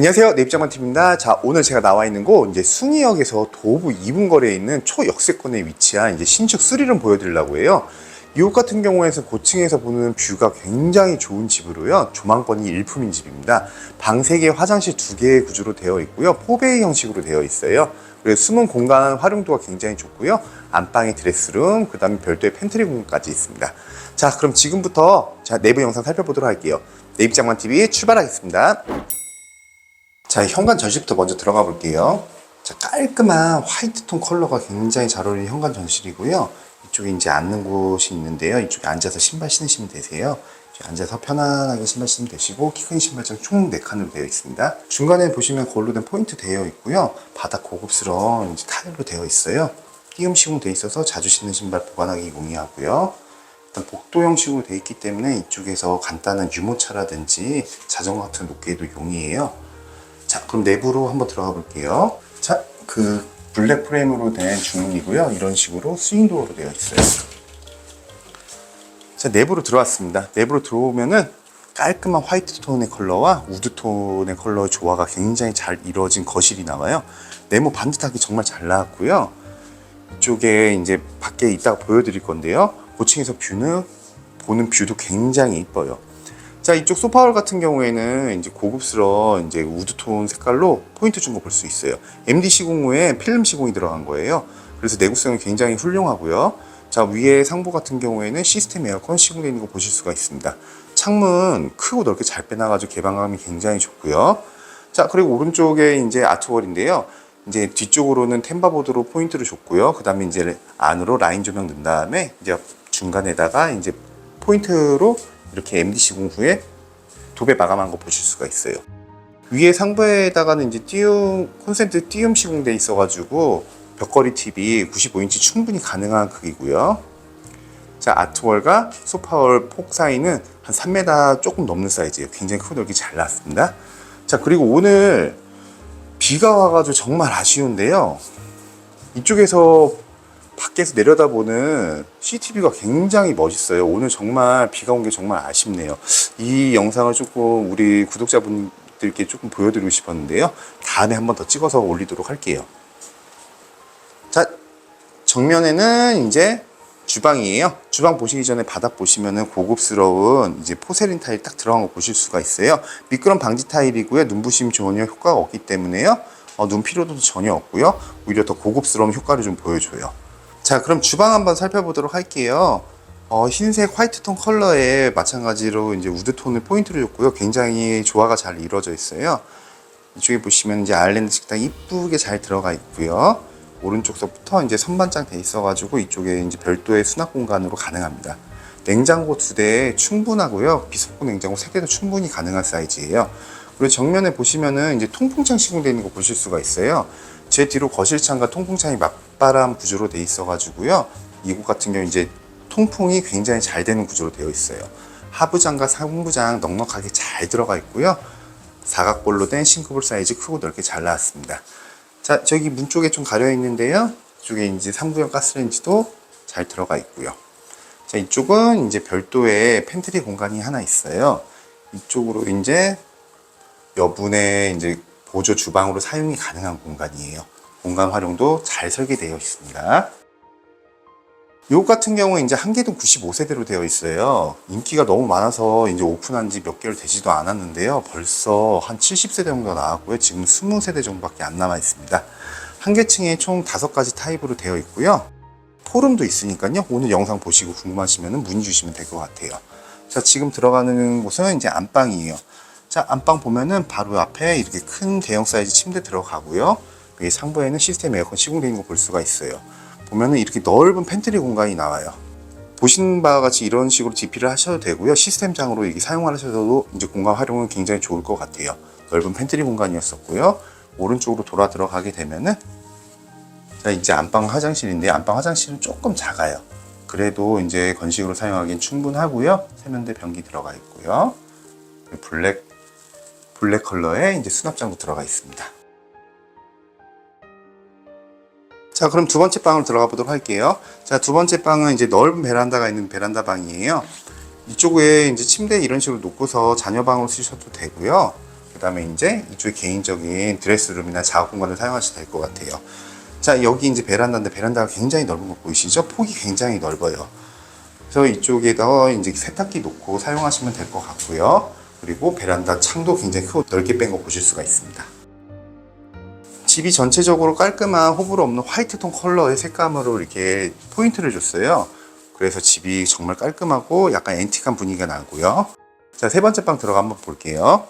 안녕하세요. 내입장만팀입니다. 자, 오늘 제가 나와 있는 곳, 이제 숭이역에서 도부 2분 거리에 있는 초역세권에 위치한 이제 신축 3를 보여드리려고 해요. 이곳 같은 경우에는 고층에서 보는 뷰가 굉장히 좋은 집으로요. 조망권이 일품인 집입니다. 방 3개, 화장실 2개의 구조로 되어 있고요. 포베이 형식으로 되어 있어요. 그래서 숨은 공간 활용도가 굉장히 좋고요. 안방에 드레스룸, 그 다음에 별도의 팬트리 공간까지 있습니다. 자, 그럼 지금부터 자, 내부 영상 살펴보도록 할게요. 내입장만TV 출발하겠습니다. 자, 현관 전실부터 먼저 들어가 볼게요. 자, 깔끔한 화이트 톤 컬러가 굉장히 잘 어울리는 현관 전실이고요. 이쪽에 이제 앉는 곳이 있는데요. 이쪽에 앉아서 신발 신으시면 되세요. 앉아서 편안하게 신발 신으면 되시고 키 큰 신발장 총 4칸으로 되어 있습니다. 중간에 보시면 골로 된 포인트 되어 있고요. 바닥 고급스러운 타일로 되어 있어요. 띄움 시공 되어 있어서 자주 신는 신발 보관하기 용이하고요. 일단 복도 형식으로 되어 있기 때문에 이쪽에서 간단한 유모차라든지 자전거 같은 놓기에도 용이해요. 자, 그럼 내부로 한번 들어가 볼게요. 자, 그 블랙 프레임으로 된 주문이고요. 이런 식으로 스윙 도어로 되어 있어요. 자, 내부로 들어왔습니다. 내부로 들어오면은 깔끔한 화이트 톤의 컬러와 우드 톤의 컬러의 조화가 굉장히 잘 이루어진 거실이 나와요. 네모 반듯하게 정말 잘 나왔고요. 이쪽에 이제 밖에 이따가 보여드릴 건데요. 고층에서 뷰는 보는 뷰도 굉장히 이뻐요. 자 이쪽 소파월 같은 경우에는 이제 고급스러운 이제 우드톤 색깔로 포인트 준거볼수 있어요. MD 시공후에 필름 시공이 들어간 거예요. 그래서 내구성이 굉장히 훌륭하고요. 자 위에 상부 같은 경우에는 시스템 에어컨 시공되어 있는 거 보실 수가 있습니다. 창문 크고 넓게 잘 빼놔가지고 개방감이 굉장히 좋고요. 자 그리고 오른쪽에 이제 아트월인데요. 이제 뒤쪽으로는 템바보드로 포인트를 줬고요. 그 다음에 이제 안으로 라인 조명 넣은 다음에 이제 중간에다가 이제 포인트로 이렇게 MD 시공 후에 도배 마감한 거 보실 수가 있어요. 위에 상부에다가는 이제 띄움 콘센트 띄움 시공돼 있어가지고 벽걸이 TV 95인치 충분히 가능한 크기고요. 자 아트월과 소파월 폭 사이는 한 3m 조금 넘는 사이즈예요. 굉장히 크고 넓게 잘 나왔습니다. 자 그리고 오늘 비가 와가지고 정말 아쉬운데요. 이쪽에서 밖에서 내려다보는 CCTV가 굉장히 멋있어요. 오늘 정말 비가 온 게 정말 아쉽네요. 이 영상을 조금 우리 구독자분들께 조금 보여드리고 싶었는데요. 다음에 한 번 더 찍어서 올리도록 할게요. 자, 정면에는 이제 주방이에요. 주방 보시기 전에 바닥 보시면은 고급스러운 이제 포세린 타일 딱 들어간 거 보실 수가 있어요. 미끄럼 방지 타일이고요. 눈부심 전혀 효과가 없기 때문에요. 어, 눈 피로도도 전혀 없고요. 오히려 더 고급스러운 효과를 좀 보여줘요. 자, 그럼 주방 한번 살펴보도록 할게요. 어, 흰색 화이트 톤 컬러에 마찬가지로 이제 우드 톤을 포인트를 줬고요. 굉장히 조화가 잘 이루어져 있어요. 이쪽에 보시면 이제 아일랜드 식당 이쁘게 잘 들어가 있고요. 오른쪽서부터 이제 선반장 돼 있어 가지고 이쪽에 이제 별도의 수납 공간으로 가능합니다. 냉장고 두 대에 충분하고요. 비속고 냉장고 세 대도 충분히 가능한 사이즈예요. 그리고 정면에 보시면은 이제 통풍창 시공되어 있는 거 보실 수가 있어요. 제 뒤로 거실창과 통풍창이 맞바람 구조로 돼 있어가지고요. 이 곳 같은 경우 이제 통풍이 굉장히 잘 되는 구조로 되어 있어요. 하부장과 상부장 넉넉하게 잘 들어가 있고요. 사각볼로 된 싱크볼 사이즈 크고 넓게 잘 나왔습니다. 자, 저기 문 쪽에 좀 가려 있는데요. 이쪽에 이제 3구형 가스레인지도 잘 들어가 있고요. 자, 이쪽은 이제 별도의 팬트리 공간이 하나 있어요. 이쪽으로 이제 여분의 이제 보조 주방으로 사용이 가능한 공간이에요. 공간 활용도 잘 설계되어 있습니다. 요 같은 경우에 이제 한계동 95세대로 되어 있어요. 인기가 너무 많아서 이제 오픈한 지 몇 개월 되지도 않았는데요. 벌써 한 70세대 정도 나왔고요. 지금 20세대 정도밖에 안 남아 있습니다. 한 개층에 총 5가지 타입으로 되어 있고요. 포름도 있으니까요. 오늘 영상 보시고 궁금하시면 문의 주시면 될 것 같아요. 자, 지금 들어가는 곳은 이제 안방이에요. 자, 안방 보면은 바로 앞에 이렇게 큰 대형 사이즈 침대 들어가고요. 여기 상부에는 시스템 에어컨 시공되어 있는 거 볼 수가 있어요. 보면은 이렇게 넓은 팬트리 공간이 나와요. 보신 바와 같이 이런 식으로 DP를 하셔도 되고요. 시스템장으로 이게 사용하셔도 이제 공간 활용은 굉장히 좋을 것 같아요. 넓은 팬트리 공간이었었고요. 오른쪽으로 돌아 들어가게 되면은 자, 이제 안방 화장실인데 안방 화장실은 조금 작아요. 그래도 이제 건식으로 사용하기엔 충분하고요. 세면대 변기 들어가 있고요. 블랙 블랙 컬러의 이제 수납장도 들어가 있습니다. 자, 그럼 두 번째 방으로 들어가 보도록 할게요. 자, 두 번째 방은 이제 넓은 베란다가 있는 베란다 방이에요. 이쪽에 이제 침대 이런 식으로 놓고서 자녀 방으로 쓰셔도 되고요. 다음에 이제 이쪽에 개인적인 드레스룸이나 작업 공간을 사용하셔도 될 것 같아요. 자, 여기 이제 베란다인데 베란다가 굉장히 넓은 거 보이시죠? 폭이 굉장히 넓어요. 그래서 이쪽에다 이제 세탁기 놓고 사용하시면 될 것 같고요. 그리고 베란다 창도 굉장히 크고 넓게 뺀 거 보실 수가 있습니다. 집이 전체적으로 깔끔한 호불호 없는 화이트톤 컬러의 색감으로 이렇게 포인트를 줬어요. 그래서 집이 정말 깔끔하고 약간 앤틱한 분위기가 나고요. 자, 세 번째 방 들어가 한번 볼게요.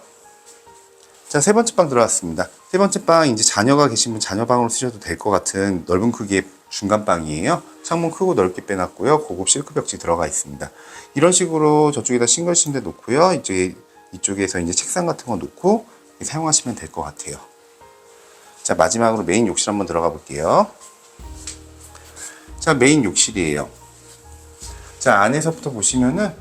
자, 세 번째 방 들어왔습니다. 세 번째 방 이제 자녀가 계시면 자녀 방으로 쓰셔도 될 것 같은 넓은 크기의 중간 방이에요. 창문 크고 넓게 빼놨고요. 고급 실크 벽지 들어가 있습니다. 이런 식으로 저쪽에다 싱글 침대 놓고요. 이제 이쪽에서 이제 책상 같은 거 놓고 사용하시면 될 것 같아요. 자, 마지막으로 메인 욕실 한번 들어가 볼게요. 자, 메인 욕실이에요. 자, 안에서부터 보시면은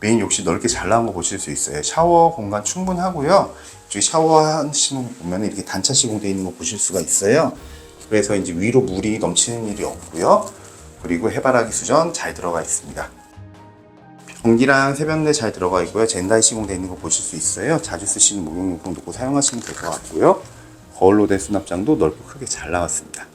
메인 욕실 넓게 잘 나온 거 보실 수 있어요. 샤워 공간 충분하고요. 이쪽에 샤워하시는 거 보면 이렇게 단차 시공되어 있는 거 보실 수가 있어요. 그래서 이제 위로 물이 넘치는 일이 없고요. 그리고 해바라기 수전 잘 들어가 있습니다. 변기랑 세면대 잘 들어가 있고요. 젠다이 시공되어 있는 거 보실 수 있어요. 자주 쓰시는 목욕용품 놓고 사용하시면 될 것 같고요. 거울로 된 수납장도 넓고 크게 잘 나왔습니다.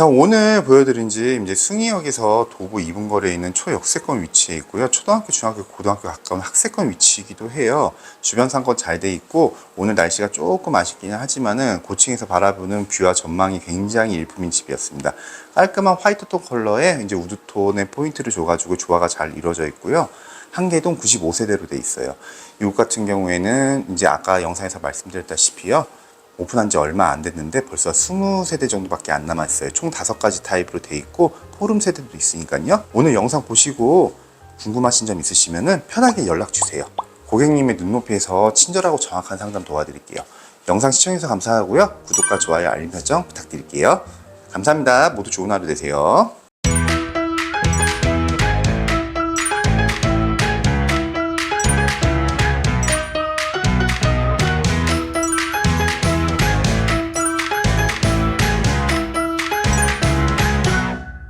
자 오늘 보여드린 집 이제 승희역에서 도보 2분 거리에 있는 초역세권 위치에 있고요. 초등학교 중학교 고등학교 가까운 학세권 위치이기도 해요. 주변 상권 잘 돼 있고 오늘 날씨가 조금 아쉽긴 하지만은 고층에서 바라보는 뷰와 전망이 굉장히 일품인 집이었습니다. 깔끔한 화이트톤 컬러에 이제 우드톤의 포인트를 줘가지고 조화가 잘 이루어져 있고요. 한계동 95세대로 돼 있어요. 이곳 같은 경우에는 이제 아까 영상에서 말씀드렸다시피요 오픈한 지 얼마 안 됐는데 벌써 20세대 정도밖에 안 남았어요. 총 5가지 타입으로 돼 있고 포름 세대도 있으니까요. 오늘 영상 보시고 궁금하신 점 있으시면 편하게 연락 주세요. 고객님의 눈높이에서 친절하고 정확한 상담 도와드릴게요. 영상 시청해주셔서 감사하고요. 구독과 좋아요, 알림 설정 부탁드릴게요. 감사합니다. 모두 좋은 하루 되세요.